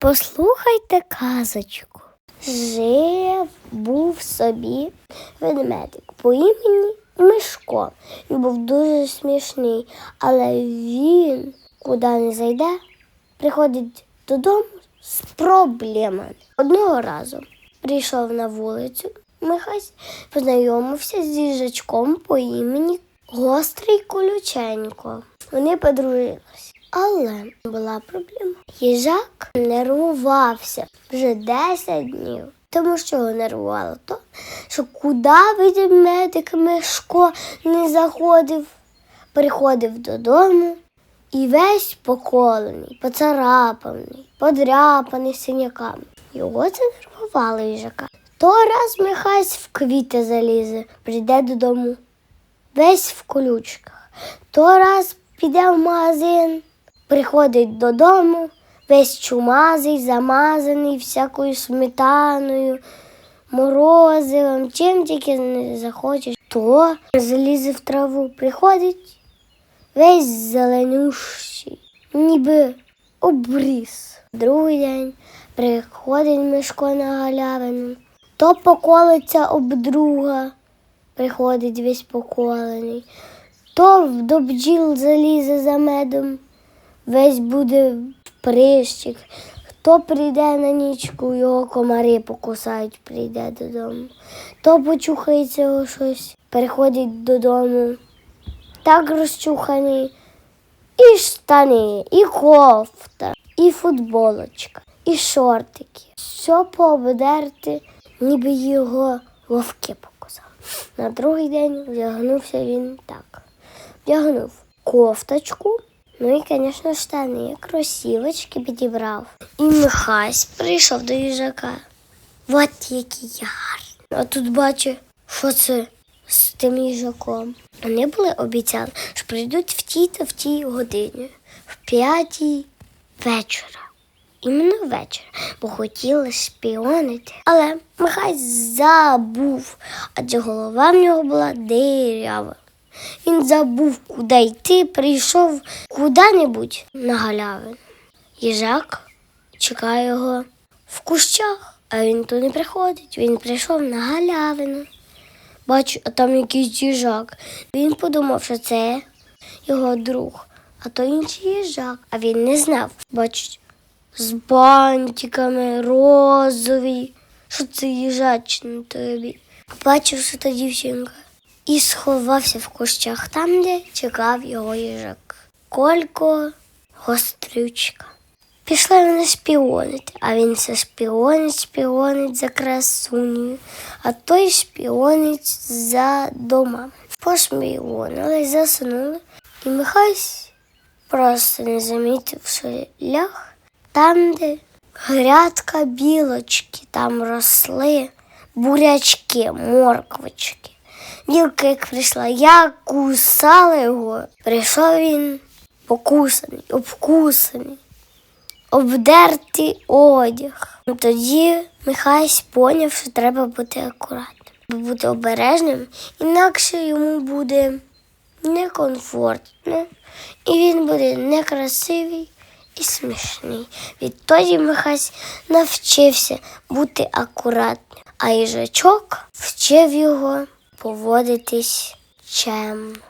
Послухайте казочку. Жив був собі ведмедик по імені Мишко. Він був дуже смішний, але він, куди не зайде, приходить додому з проблемами. Одного разу прийшов на вулицю, Михась познайомився з їжачком по імені Гострий Колюченько. Вони подружилися. Але була проблема. Їжак нервувався вже 10 днів. Тому що його нервувало то, що куди ведмедик Мишко не заходив, приходив додому і весь поколений, поцарапаний, подряпаний синяками. Його це нервувало їжака. То раз Михась в квіти залізе, прийде додому, весь в колючках. То раз піде в магазин, приходить додому, весь чумазий, замазаний всякою сметаною, морозивом, чим тільки не захочеш. То залізе в траву, приходить весь зеленющий, ніби обріз. Другий день приходить Мишко на галявину, то поколиться об друга, приходить весь поколений, то до бджіл залізе за медом, весь буде прищик. Хто прийде на нічку, його комари покусають, прийде додому. То почухається його щось, переходить додому. Так розчуханий. І штани, і кофта, і футболочка, і шортики. Все пообдерти, ніби його вовки покусали. На другий день вдягнувся він так. Вдягнув кофточку, ну і, звісно, штани, кросівочки підібрав. І Михась прийшов до їжака. От який я гарний. А тут бачу, що це з тим їжаком. Вони були обіцяли, що прийдуть в тій та в тій годині, в п'ятій вечора. Іменно ввечері, бо хотіли шпіонити. Але Михай забув, адже голова в нього була дирява. Він забув, куди йти, прийшов куди-небудь на галявину. Їжак чекає його в кущах, а він туди не приходить. Він прийшов на галявину. Бачу, а там якийсь їжак. Він подумав, що це його друг, а то інший їжак. А він не знав. Бачить, з бантиками, розовий. Що це їжач на тобі? Бачив, що та дівчинка. І сховався в кущах там, де чекав його їжак. Колько гострючка. Пішли вони шпіонити, а він все шпіонить, шпіонить за красунею, а той шпіонить за домами. Пошпіонили, засунули, і Михась просто не замітив, ляг там, де грядка білочки, там росли бурячки, морквочки. Як прийшла, як кусала його. Прийшов він покусаний, обкусаний обдертий одяг. Ну, Тоді Михась поняв, що треба бути акуратним, бути обережним, інакше йому буде некомфортно, і він буде некрасивий і смішний. Відтоді Михась навчився бути акуратним, а їжачок вчив його поводитись чемно.